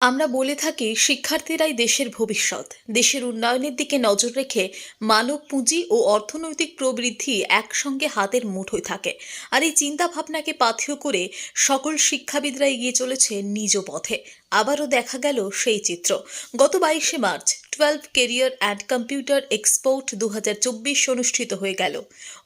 আমরা বলে থাকি শিক্ষার্থীরাই দেশের ভবিষ্যৎ। দেশের উন্নয়নের দিকে নজর রেখে মানব পুঁজি ও অর্থনৈতিক প্রবৃদ্ধি একসঙ্গে হাতের মুঠোয় থাকে। আর এই চিন্তা ভাবনাকে পাথেয় করে সকল শিক্ষাবিদরা এগিয়ে চলেছে নিজ পথে। আবারও দেখা গেল সেই চিত্র। গত বাইশে March, twelve career and computer export দু হাজার চব্বিশ অনুষ্ঠিত হয়ে গেল।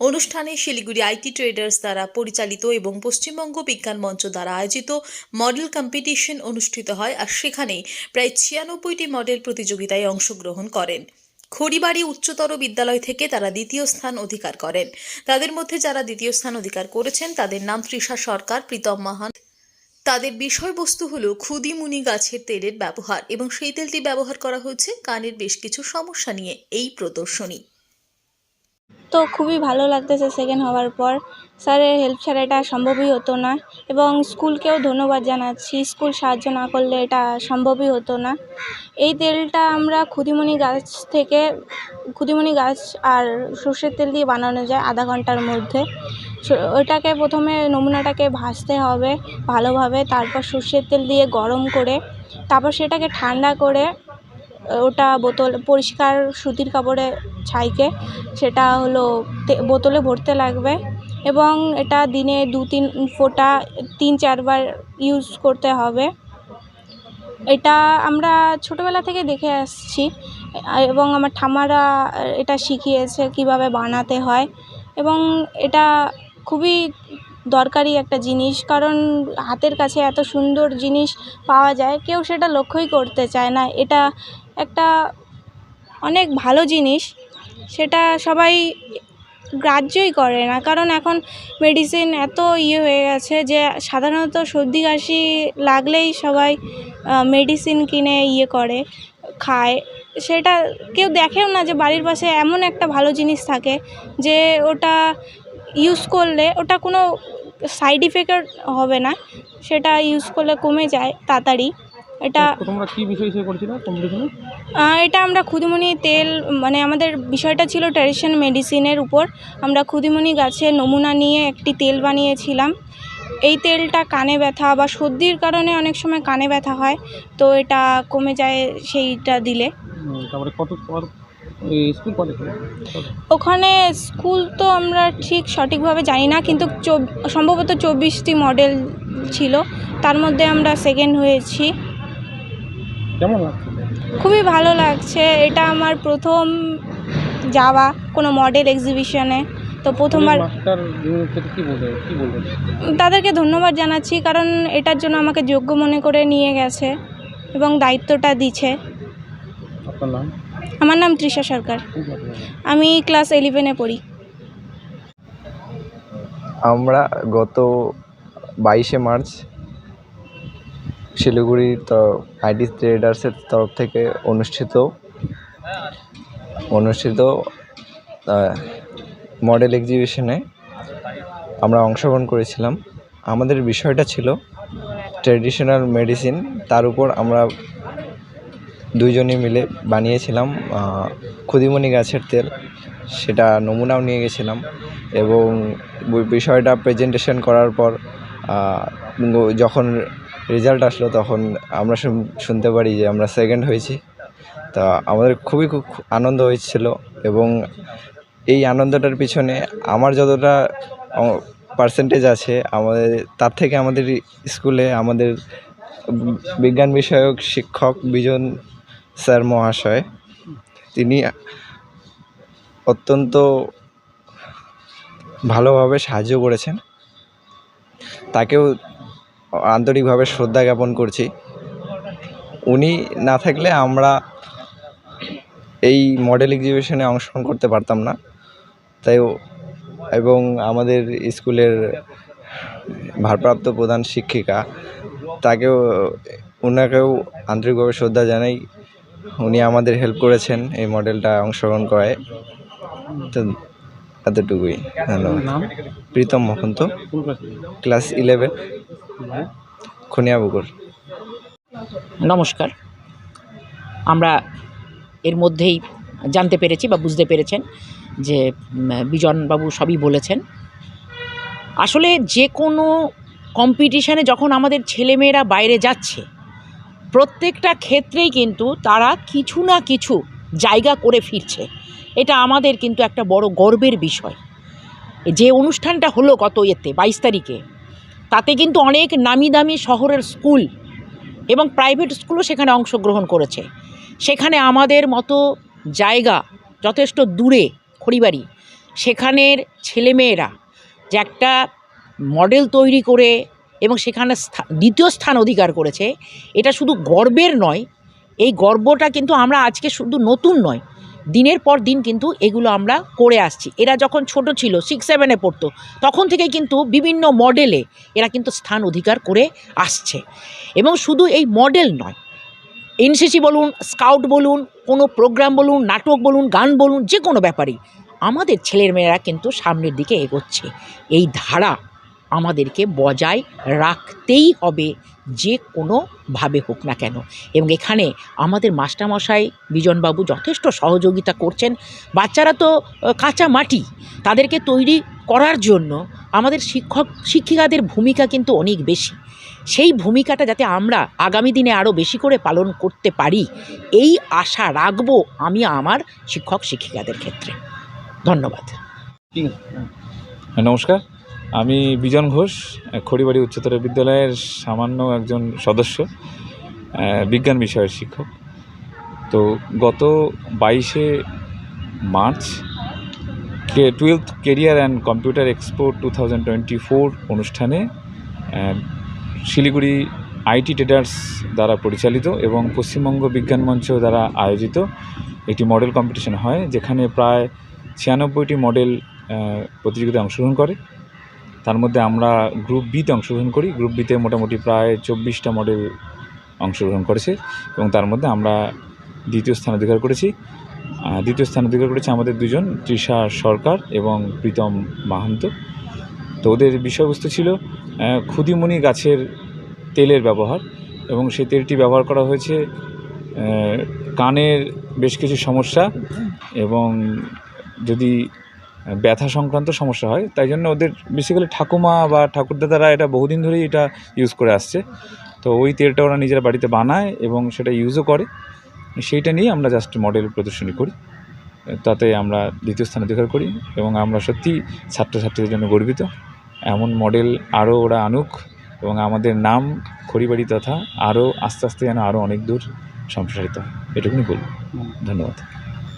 অনুষ্ঠানে শিলিগুড়ি আইটি ট্রেডার্স দ্বারা পরিচালিত এবং পশ্চিমবঙ্গ বিজ্ঞান মঞ্চ দ্বারা আয়োজিত মডেল কম্পিটিশন অনুষ্ঠিত হয় আর সেখানে প্রায় ছিয়ানব্বইটি মডেল প্রতিযোগিতায় অংশগ্রহণ করেন। খড়িবাড়ি উচ্চতর বিদ্যালয় থেকে তারা দ্বিতীয় স্থান অধিকার করেন। তাদের মধ্যে যারা দ্বিতীয় স্থান অধিকার করেছেন, তাদের নাম তৃষা সরকার, প্রীতম মাহান তাদের বিষয়বস্তু হলো ক্ষুদিমুনি গাছের তেলের ব্যবহার এবং সেই তেলটি ব্যবহার করা হয়েছে কানের বেশ কিছু সমস্যা নিয়ে এই প্রদর্শনী। তো খুবই ভালো লাগতেছে সেকেন্ড হওয়ার পর। স্যারের হেল্প ছাড়া এটা সম্ভবই হতো না এবং স্কুলকেও ধন্যবাদ জানাচ্ছি। স্কুল সাহায্য না করলে এটা সম্ভবই হতো না। এই তেলটা আমরা ক্ষুদিমণি গাছ থেকে ক্ষুদিমণি গাছ আর সর্ষের তেল দিয়ে বানানো যায় আধা ঘণ্টার মধ্যে। ওটাকে প্রথমে নমুনাটাকে ভাজতে হবে ভালোভাবে, তারপর সর্ষের তেল দিয়ে গরম করে, তারপর সেটাকে ঠান্ডা করে ওটা বোতল, পরিষ্কার সুতির কাপড়ে ছাইকে, সেটা হলো বোতলে ভরতে লাগবে এবং এটা দিনে দু তিন ফোঁটা, তিন চারবার ইউজ করতে হবে। এটা আমরা ছোটোবেলা থেকে দেখে আসছি এবং আমার ঠাম্মারা এটা শিখিয়েছে কীভাবে বানাতে হয় এবং এটা খুবই দরকারি একটা জিনিস, কারণ হাতের কাছে এত সুন্দর জিনিস পাওয়া যায়, কেউ সেটা লক্ষ্যই করতে চায় না। এটা একটা অনেক ভালো জিনিস, সেটা সবাই গ্রাহ্যই করে না। কারণ এখন মেডিসিন এত ইয়ে হয়ে গেছে যে, সাধারণত সর্দি কাশি লাগলেই সবাই মেডিসিন কিনে ইয়ে করে, খায়। সেটা কেউ দেখেও না যে, বাড়ির পাশে এমন একটা ভালো জিনিস থাকে যে, ওটা ইউজ করলে ওটা কোনো সাইড ইফেক্ট হবে না সেটা ইউজ করলে কমে যায় তাড়াতাড়ি। এটা তোমরা কি বিষয় হিসেবে করেছিলে কম্পিটিশনে? এটা আমরা ক্ষুদিমণি তেল মানে আমাদের বিষয়টা ছিল ট্র্যাডিশনাল মেডিসিনের উপর। আমরা ক্ষুদিমণি গাছের নমুনা নিয়ে একটি তেল বানিয়েছিলাম। এই তেলটা কানে ব্যথা বা সর্দির কারণে অনেক সময় কানে ব্যথা হয় তো এটা কমে যায় সেইটা দিলে। তারপরে কত স্কুল ওখানে স্কুল তো আমরা ঠিক সঠিকভাবে জানি না কিন্তু সম্ভবত চব্বিশটি মডেল ছিল। তার মধ্যে আমরা সেকেন্ড হয়েছি। কেমন খুবই ভালো লাগছে। এটা আমার প্রথম যাওয়া কোনো মডেল এক্সিবিশনে তো প্রথমবার তাদেরকে ধন্যবাদ জানাচ্ছি কারণ এটার জন্য আমাকে যোগ্য মনে করে নিয়ে গেছে এবং দায়িত্বটা দিচ্ছে। আপনার নাম? আমার নাম তৃষা সরকার। আমি ক্লাস ইলেভেনে পড়ি। আমরা গত বাইশে মার্চ শিলিগুড়ির আইটি ট্রেডার্সের তরফ থেকে অনুষ্ঠিত অনুষ্ঠিত মডেল এক্সিবিশনে আমরা অংশগ্রহণ করেছিলাম। আমাদের বিষয়টা ছিল ট্রেডিশনাল মেডিসিন তার উপর আমরা দুইজনে মিলে বানিয়েছিলাম ক্ষুদিমণি গাছের তেল। সেটা নমুনাও নিয়ে গেছিলাম এবং বিষয়টা প্রেজেন্টেশন করার পর যখন রেজাল্ট আসলো তখন আমরা শুন- শুনতে পারি যে আমরা সেকেন্ড হয়েছি। তা আমাদের খুবই খুব আনন্দ হয়েছিল এবং এই আনন্দটার পিছনে আমার যতটা পার্সেন্টেজ আছে, আমাদের, তার থেকে আমাদের স্কুলে আমাদের বিজ্ঞান বিষয়ক শিক্ষক, বিজন স্যার মহাশয়, তিনি অত্যন্ত ভালোভাবে সাহায্য করেছেন। তাকেও আন্তরিকভাবে শ্রদ্ধা জ্ঞাপন করছি। উনি না থাকলে আমরা এই মডেল এক্সিবিশনে অংশগ্রহণ করতে পারতাম না। তাই এবং আমাদের স্কুলের ভারপ্রাপ্ত প্রধান শিক্ষিকা, তাকেও ওনাকেও আন্তরিকভাবে শ্রদ্ধা জানাই। উনি আমাদের হেল্প করেছেন এই মডেলটা অংশগ্রহণ করায়। তো এতটুকুই ধন্যবাদ। প্রীতম মহন্ত ক্লাস ইলেভেন খুনিয়াপুকুর নমস্কার। আমরা এর মধ্যেই জানতে পেরেছি বা বুঝতে পেরেছেন যে বিজনবাবু সবই বলেছেন। আসলে যে কোনো কম্পিটিশানে যখন আমাদের ছেলেমেয়েরা বাইরে যাচ্ছে প্রত্যেকটা ক্ষেত্রেই কিন্তু তারা কিছু না কিছু জায়গা করে ফিরছে। এটা আমাদের কিন্তু একটা বড় গর্বের বিষয়। যে অনুষ্ঠানটা হলো গত এতে, বাইশ তারিখে, তাতে কিন্তু অনেক নামি দামি শহরের স্কুল এবং প্রাইভেট স্কুলও সেখানে অংশগ্রহণ করেছে। সেখানে আমাদের মতো জায়গা যথেষ্ট দূরে, খড়িবাড়ি, সেখানের ছেলেমেয়েরা যে একটা মডেল তৈরি করে এবং সেখানে দ্বিতীয় স্থান অধিকার করেছে। এটা শুধু গর্বের নয়, এই গর্বটা কিন্তু আমরা আজকে শুধু নতুন নয়, দিনের পর দিন কিন্তু এগুলো আমরা করে আসছি। এরা যখন ছোট ছিল সিক্স সেভেনে পড়তো, তখন থেকে কিন্তু বিভিন্ন মডেলে এরা কিন্তু স্থান অধিকার করে আসছে। এবং শুধু এই মডেল নয় এনসিসি বলুন স্কাউট বলুন, কোনো প্রোগ্রাম বলুন, নাটক বলুন, গান বলুন, যে কোনো ব্যাপারেই, আমাদের ছেলের মেয়েরা কিন্তু সামনের দিকে এগোচ্ছে। এই ধারা আমাদেরকে বজায় রাখতেই হবে যে কোনোভাবে হোক না কেন। এবং এখানে আমাদের মাস্টারমশাই বিজনবাবু যথেষ্ট সহযোগিতা করছেন। বাচ্চারা তো কাঁচা মাটি। তাদেরকে তৈরি করার জন্য আমাদের শিক্ষক শিক্ষিকাদের ভূমিকা কিন্তু অনেক বেশি। সেই ভূমিকাটা যাতে আমরা আগামী দিনে আরও বেশি করে পালন করতে পারি এই আশা রাখব আমি আমার শিক্ষক শিক্ষিকাদের ক্ষেত্রে। ধন্যবাদ। হ্যাঁ, নমস্কার। আমি বিজন ঘোষ খড়িবাড়ি উচ্চতর বিদ্যালয়ের সামান্য একজন সদস্য বিজ্ঞান বিষয়ের শিক্ষক। তো গত বাইশে March K, twelfth career and computer expo two thousand twenty four অনুষ্ঠানে শিলিগুড়ি আইটি ট্রেডার্স দ্বারা পরিচালিত এবং পশ্চিমবঙ্গ বিজ্ঞান মঞ্চ দ্বারা আয়োজিত একটি মডেল কম্পিটিশন হয়, যেখানে প্রায় ছিয়ানব্বইটি মডেল প্রতিযোগিতায় অংশগ্রহণ করে। তার মধ্যে আমরা গ্রুপ বিতে অংশগ্রহণ করি। গ্রুপ বিতে মোটামুটি প্রায় চব্বিশটা মডেল অংশগ্রহণ করেছে এবং তার মধ্যে আমরা দ্বিতীয় স্থান অধিকার করেছি। দ্বিতীয় স্থান অধিকার করেছে আমাদের দুজন, তৃষা সরকার এবং প্রীতম মাহান্ত। তো ওদের বিষয়বস্তু ছিল ক্ষুদিমণি গাছের তেলের ব্যবহার এবং সেই তেলটি ব্যবহার করা হয়েছে কানের বেশ কিছু সমস্যা এবং যদি ব্যথা সংক্রান্ত সমস্যা হয়। তাই জন্য ওদের বেসিক্যালি ঠাকুমা বা ঠাকুরদাদারা এটা বহুদিন ধরেই এটা ইউজ করে আসছে। তো ওই তেলটা ওরা নিজেরা বাড়িতে বানায় এবং সেটা ইউজও করে। সেইটা নিয়ে আমরা জাস্ট মডেল প্রদর্শনী করি। তাতে আমরা দ্বিতীয় স্থান অধিকার করি এবং আমরা সত্যি ছাত্রছাত্রীদের জন্য গর্বিত। এমন মডেল আরও ওরা আনুক এবং আমাদের নাম খড়িবাড়ি তথা আরও আস্তে আস্তে যেন আরও অনেক দূর সম্প্রসারিত হয়। এটুকুনি বলব। ধন্যবাদ।